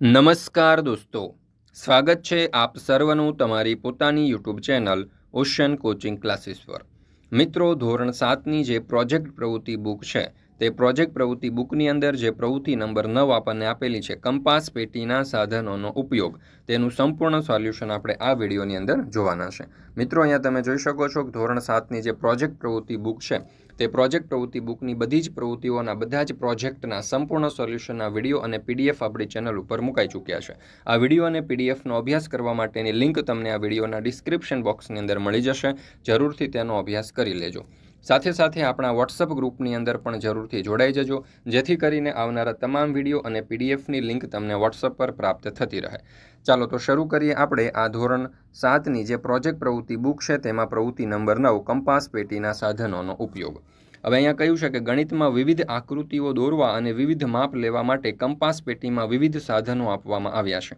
નમસ્કાર દોસ્તો. સ્વાગત છે આપ સર્વનું તમારી પોતાની YouTube channel ocean coaching classes પર. મિત્રો, ધોરણ સાતની જે પ્રોજેક્ટ પ્રવૃત્તિ બુક છે, તે પ્રોજેક્ટ પ્રવૃત્તિ બુકની અંદર જે પ્રવૃત્તિ નંબર નવ આપણને આપેલી છે, કંપાસ પેટીના સાધનોનો ઉપયોગ, તેનું સંપૂર્ણ સોલ્યુશન આપણે આ વિડીયોની અંદર જોવાના છે. મિત્રો, અહીંયા તમે જોઈ શકો છો કે ધોરણ સાતની જે પ્રોજેક્ટ પ્રવૃત્તિ બુક છે તે પ્રોજેક્ટ પ્રવૃત્તિ બુકની બધી જ પ્રવૃત્તિઓના બધા જ પ્રોજેક્ટના સંપૂર્ણ સોલ્યુશનના વીડિયો અને પીડીએફ આપણી ચેનલ ઉપર મુકાઈ ચૂક્યા છે. આ વીડિયો અને પીડીએફનો અભ્યાસ કરવા માટેની લિંક તમને આ વિડીયોના ડિસ્ક્રિપ્શન બોક્સની અંદર મળી જશે. જરૂરથી તેનો અભ્યાસ કરી લેજો. સાથે સાથે આપણા વોટ્સઅપ ગ્રુપની અંદર પણ જરૂરથી જોડાઈ જજો, જેથી કરીને આવનારા તમામ વીડિયો અને પીડીએફની લિંક તમને વોટ્સઅપ પર પ્રાપ્ત થતી રહે. ચાલો તો શરૂ કરીએ આપણે આ ધોરણ સાતની જે પ્રોજેક્ટ પ્રવૃત્તિ બુક છે, તેમાં પ્રવૃત્તિ નંબર નવ, કંપાસ પેટીના સાધનોનો ઉપયોગ. હવે અહીંયા કહ્યું છે કે ગણિતમાં વિવિધ આકૃતિઓ દોરવા અને વિવિધ માપ લેવા માટે કંપાસ પેટીમાં વિવિધ સાધનો આપવામાં આવ્યા છે.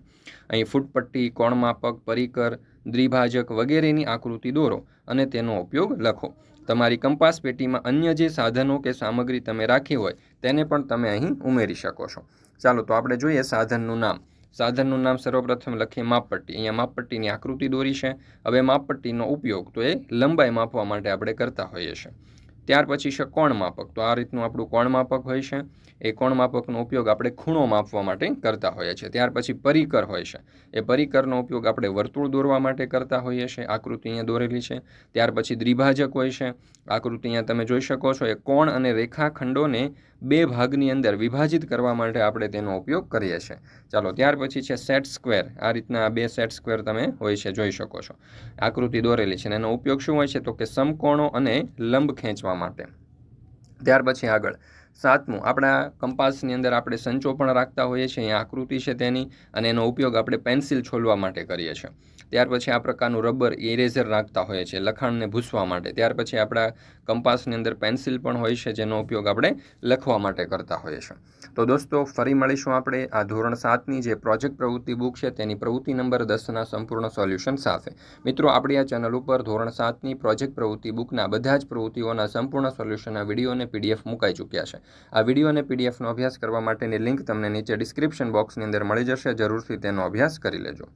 અહીં ફૂટપટ્ટી કોણમાપક પરિકર, દ્વિભાજક વગેરેની આકૃતિ દોરો અને તેનો ઉપયોગ લખો. તમારી કંપાસ પેટીમાં અન્ય જે સાધનો કે સામગ્રી તમે રાખી હોય તેને પણ તમે અહીં ઉમેરી શકો છો. ચાલો તો આપણે જોઈએ સાધનનું નામ. સાધનનું નામ સર્વપ્રથમ લખીએ માપપટ્ટી. અહીંયા માપપટ્ટીની આકૃતિ દોરી છે. હવે માપપટ્ટીનો ઉપયોગ તો એ લંબાઈ માપવા માટે આપણે કરતા હોઈએ છીએ. ત્યાર પછી છે કોણ માપક. તો આ રીતનું આપણું કોણ માપક હોય છે. એ કોણ માપકનો ઉપયોગ આપણે ખૂણો માપવા માટે કરતા હોઈએ છીએ. ત્યાર પછી પરિકર હોય છે. એ પરિકરનો ઉપયોગ આપણે વર્તુળ દોરવા માટે કરતા હોઈએ છીએ. આકૃતિ અહીંયા દોરેલી છે. ત્યાર પછી દ્વિભાજક હોય છે. આકૃતિ અહીંયા તમે જોઈ શકો છો. એ કોણ અને રેખાખંડોને બે ભાગની અંદર વિભાજિત કરવા માટે આપણે તેનો ઉપયોગ કરીએ છીએ. ચાલો, ત્યાર પછી છે સેટ સ્ક્વેર. આ રીતના બે સેટ સ્ક્વેર તમે હોય છે, જોઈ શકો છો. આકૃતિ દોરેલી છે એનો ઉપયોગ શું હોય છે? તો કે સમકોણો અને લંબ ખેંચવા માટે. ત્યાર પછી આગળ. સાતમું. આપણા કંપાસની અંદર આપણે સંચો પણ રાખતા હોઈએ છીએ. અહીંયા આકૃતિ છે તેની અને એનો ઉપયોગ આપણે પેન્સિલ છોલવા માટે કરીએ છીએ. ત્યાર પછી આ પ્રકારનું રબર ઇરેઝર રાખતા હોઈએ છીએ, લખાણને ભૂસવા માટે. ત્યાર પછી આપણા કંપાસની અંદર પેન્સિલ પણ હોય છે, જેનો ઉપયોગ આપણે લખવા માટે કરતા હોઈએ છીએ. તો દોસ્તો, ફરી મળીશું આપણે આ ધોરણ સાતની જે પ્રોજેક્ટ પ્રવૃત્તિ બુક છે, તેની પ્રવૃત્તિ નંબર દસના સંપૂર્ણ સોલ્યુશન સાથે. મિત્રો, આપણી આ ચેનલ ઉપર ધોરણ સાતની પ્રોજેક્ટ પ્રવૃત્તિ બુકના બધા જ પ્રવૃત્તિઓના સંપૂર્ણ સોલ્યુશનના વીડિયો અને પીડીએફ મુકાઈ ચૂક્યા છે. આ વીડિયો અને પીડીએફનો અભ્યાસ કરવા માટેની લિંક તમને નીચે ડિસ્ક્રિપ્શન બોક્સની અંદર મળી જશે. જરૂરથી તેનો અભ્યાસ કરી લેજો.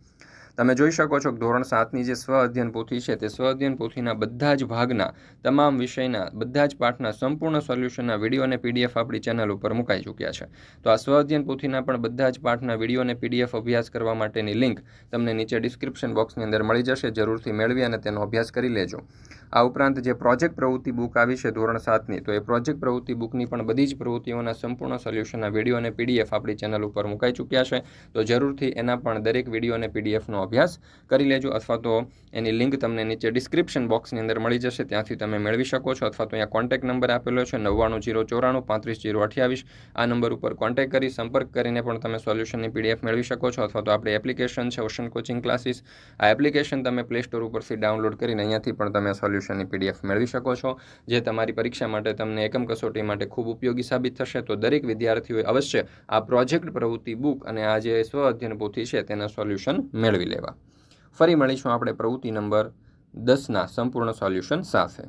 તમે જોઈ શકો છો કે ધોરણ સાતની જે સ્વ અધ્યયન પોથી છે, તે સ્વ અધ્યયન પોથીના બધા જ ભાગના, તમામ વિષયના, બધા જ પાઠના સંપૂર્ણ સોલ્યુશનના વીડિયો અને પીડીએફ આપણી ચેનલ ઉપર મુકાઈ ચૂક્યા છે. તો આ સ્વ અધ્યયન પોથીના પણ બધા જ પાઠના વીડિયો અને પીડીએફ અભ્યાસ કરવા માટેની લિંક તમને નીચે ડિસ્ક્રિપ્શન બોક્સની અંદર મળી જશે. જરૂરથી મેળવી અને તેનો અભ્યાસ કરી લેજો. આ ઉપરાંત જે પ્રોજેક્ટ પ્રવૃત્તિ બુક આવી છે ધોરણ સાતની, તો એ પ્રોજેક્ટ પ્રવૃત્તિ બુકની પણ બધી જ પ્રવૃત્તિઓના સંપૂર્ણ સોલ્યુશનના વીડિયો અને પીડીએફ આપણી ચેનલ ઉપર મુકાઈ ચૂક્યા છે. તો જરૂરથી એના પણ દરેક વીડિયો અને પીડીએફનો અભ્યાસ કરી લેજો અથવા તો એની લિંક તમને નીચે ડિસ્ક્રિપ્શન બોક્સની અંદર મળી જશે, ત્યાંથી તમે મેળવી શકો છો અથવા તો અહીંયા કોન્ટેક્ટ નંબર આપેલો છે નવ્વાણું જીરો ચોરાણું પાંત્રીસ જીરો અઠ્યાવીસ. આ નંબર ઉપર કોન્ટેક્ટ કરી સંપર્ક કરીને પણ તમે સોલ્યુશનની પીડીએફ મેળવી શકો છો અથવા તો આપણી એપ્લિકેશન છે ઓશન કોચિંગ ક્લાસીસ. આ એપ્લિકેશન તમે પ્લે સ્ટોર ઉપરથી ડાઉનલોડ કરીને અહીંયાથી પણ તમે સોલ્યુશનની પીડીએફ મેળવી શકો છો, જે તમારી પરીક્ષા માટે તમને એકમ કસોટી માટે ખૂબ ઉપયોગી સાબિત થશે. તો દરેક વિદ્યાર્થીઓએ અવશ્ય આ પ્રોજેક્ટ પ્રવૃત્તિ બુક અને આ જે સ્વ અધ્યયન પોથી છે તેના સોલ્યુશન મેળવી લેવા. ફરી મળીશું આપણે પ્રવૃત્તિ નંબર દસના સંપૂર્ણ સોલ્યુશન સાથે.